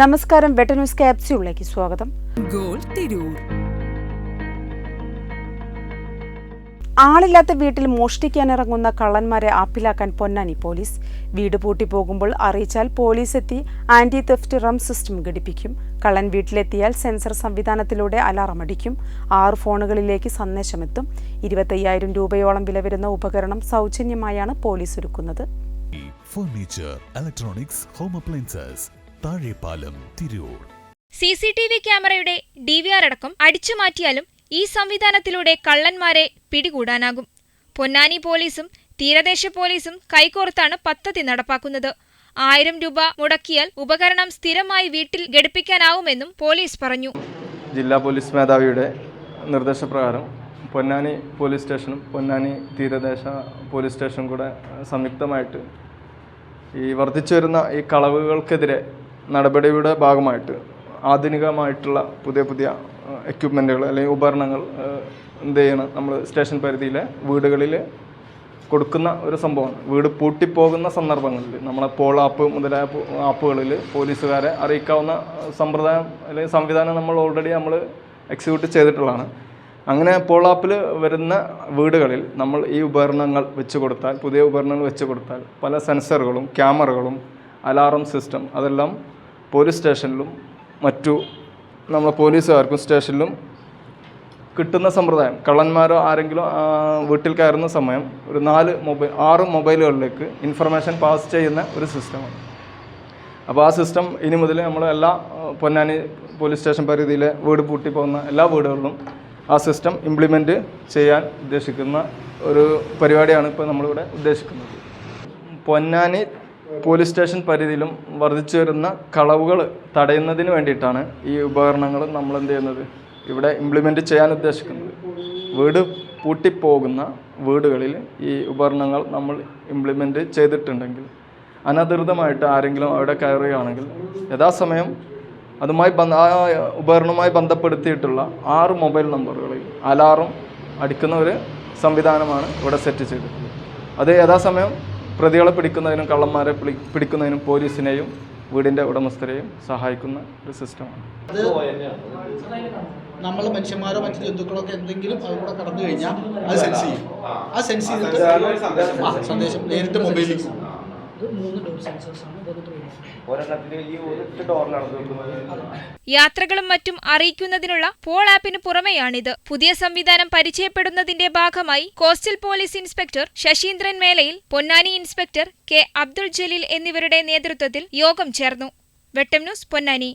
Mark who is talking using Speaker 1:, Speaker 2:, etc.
Speaker 1: നമസ്കാരം വെട്ട ന്യൂസ് ക്യാപ്സ്യൂളിലേക്ക് സ്വാഗതം.
Speaker 2: ഗോൾ തിരൂർ.
Speaker 1: ആളില്ലാത്ത വീട്ടിൽ മോഷ്ടിക്കാനിറങ്ങുന്ന കള്ളന്മാരെ ആപ്പിലാക്കാൻ പൊന്നാനി പോലീസ്. വീട് പൂട്ടി പോകുമ്പോൾ അറിയിച്ചാൽ പോലീസ് എത്തി ആന്റി തെഫ്റ്റ് റം സിസ്റ്റം ഘടിപ്പിക്കും. കള്ളൻ വീട്ടിലെത്തിയാൽ സെൻസർ സംവിധാനത്തിലൂടെ അലാറം അടിക്കും. ആറ് ഫോണുകളിലേക്ക് സന്ദേശമെത്തും. ഇരുപത്തയ്യായിരം രൂപയോളം വില വരുന്ന ഉപകരണം സൗജന്യമായാണ് പോലീസ് ഒരുക്കുന്നത്.
Speaker 3: Furniture electronics home appliances Thazhepalam Tirur.
Speaker 4: C C T V ക്യാമറയുടെ ഡി വി ആർ അടക്കം അടിച്ചു മാറ്റിയാലും ഈ സംവിധാനത്തിലൂടെ കള്ളന്മാരെ പിടികൂടാനാകും. പൊന്നാനി പോലീസും തീരദേശ പോലീസും കൈകോർത്താണ് പദ്ധതി നടപ്പാക്കുന്നത്. ആയിരം രൂപ മുടക്കിയാൽ ഉപകരണം സ്ഥിരമായി വീട്ടിൽ ഘടിപ്പിക്കാനാവുമെന്നും പോലീസ് പറഞ്ഞു.
Speaker 5: ജില്ലാ പോലീസ് മേധാവിയുടെ നിർദ്ദേശപ്രകാരം പൊന്നാനി പോലീസ് സ്റ്റേഷനും പൊന്നാനി തീരദേശ പോലീസ് സ്റ്റേഷനും കൂടെ സംയുക്തമായിട്ട് ഈ വർദ്ധിച്ചു വരുന്ന ഈ കളവുകൾക്കെതിരെ നടപടിയുടെ ഭാഗമായിട്ട് ആധുനികമായിട്ടുള്ള പുതിയ പുതിയ എക്യുപ്മെന്റുകൾ അല്ലെങ്കിൽ ഉപകരണങ്ങൾ എന്ത് ചെയ്യണം? നമ്മൾ സ്റ്റേഷൻ പരിധിയിലെ വീടുകളിൽ കൊടുക്കുന്ന ഒരു സംഭവമാണ്. വീട് പൂട്ടിപ്പോകുന്ന സന്ദർഭങ്ങളിൽ നമ്മളെ പോൾ ആപ്പ് മുതലായ ആപ്പുകളിൽ പോലീസുകാരെ അറിയിക്കാവുന്ന സമ്പ്രദായം അല്ലെങ്കിൽ സംവിധാനം നമ്മൾ ഓൾറെഡി നമ്മൾ എക്സിക്യൂട്ട് ചെയ്തിട്ടുള്ളതാണ്. അങ്ങനെ പോൾ ആപ്പിൽ വരുന്ന വീടുകളിൽ നമ്മൾ ഈ ഉപകരണങ്ങൾ വെച്ച് കൊടുത്താൽ പുതിയ ഉപകരണങ്ങൾ വെച്ച് കൊടുത്താൽ പല സെൻസറുകളും ക്യാമറകളും അലാറം സിസ്റ്റം അതെല്ലാം പോലീസ് സ്റ്റേഷനിലും മറ്റു നമ്മളെ പോലീസുകാർക്കും സ്റ്റേഷനിലും കിട്ടുന്ന സമ്പ്രദായം കള്ളന്മാരോ ആരെങ്കിലും വീട്ടിൽ കയറുന്ന സമയം ഒരു നാല് മൊബൈൽ ആറ് മൊബൈലുകളിലേക്ക് ഇൻഫർമേഷൻ പാസ് ചെയ്യുന്ന ഒരു സിസ്റ്റമാണ്. അപ്പോൾ ആ സിസ്റ്റം ഇനി മുതൽ നമ്മൾ എല്ലാ പൊന്നാനി പോലീസ് സ്റ്റേഷൻ പരിധിയിലെ വീട് പൂട്ടി പോകുന്ന എല്ലാ വീടുകളിലും ആ സിസ്റ്റം ഇംപ്ലിമെന്റ് ചെയ്യാൻ ഉദ്ദേശിക്കുന്ന ഒരു പരിപാടിയാണ് ഇപ്പോൾ നമ്മളിവിടെ ഉദ്ദേശിക്കുന്നത്. പൊന്നാനി പോലീസ് സ്റ്റേഷൻ പരിധിയിലും വർദ്ധിച്ചു വരുന്ന കളവുകൾ തടയുന്നതിന് വേണ്ടിയിട്ടാണ് ഈ ഉപകരണങ്ങൾ നമ്മൾ എന്ത് ചെയ്യുന്നത് ഇവിടെ ഇംപ്ലിമെന്റ് ചെയ്യാൻ ഉദ്ദേശിക്കുന്നത്. വീട് പൂട്ടിപ്പോകുന്ന വീടുകളിൽ ഈ ഉപകരണങ്ങൾ നമ്മൾ ഇംപ്ലിമെന്റ് ചെയ്തിട്ടുണ്ടെങ്കിൽ അനധികൃതമായിട്ട് ആരെങ്കിലും അവിടെ കയറുകയാണെങ്കിൽ യഥാസമയം അതുമായി ബന്ധ ആ ഉപകരണവുമായി ബന്ധപ്പെടുത്തിയിട്ടുള്ള ആറ് മൊബൈൽ നമ്പറുകളിൽ അലാറും അടിക്കുന്ന ഒരു സംവിധാനമാണ് ഇവിടെ സെറ്റ് ചെയ്തിട്ടുള്ളത്. അത് യഥാസമയം പ്രതികളെ പിടിക്കുന്നതിനും കള്ളന്മാരെ പിടിക്കുന്നതിനും പോലീസിനെയും വീടിന്റെ ഉടമസ്ഥരെയും സഹായിക്കുന്ന ഒരു സിസ്റ്റമാണ്
Speaker 6: നമ്മൾ മനുഷ്യന്മാരോ മറ്റു ജന്തുക്കളോ ഒക്കെ എന്തെങ്കിലും അതിലൂടെ കടന്നു കഴിഞ്ഞാൽ അത് സെൻസ് ചെയ്യും ആ സെൻസ് ചെയ്തിട്ട് സന്ദേശം നേരിട്ട് മൊബൈലിൽ
Speaker 4: യാത്രകളും മറ്റും അറിയിക്കുന്നതിനുള്ള പോൾ ആപ്പിന് പുറമെയാണിത്. പുതിയ സംവിധാനം പരിചയപ്പെടുന്നതിന്റെ ഭാഗമായി coastal police inspector Saseendran മേലയിൽ Ponnani inspector K Abdul Jaleel എന്നിവരുടെ നേതൃത്വത്തിൽ യോഗം ചേർന്നു. വെട്ടം ന്യൂസ് പൊന്നാനി.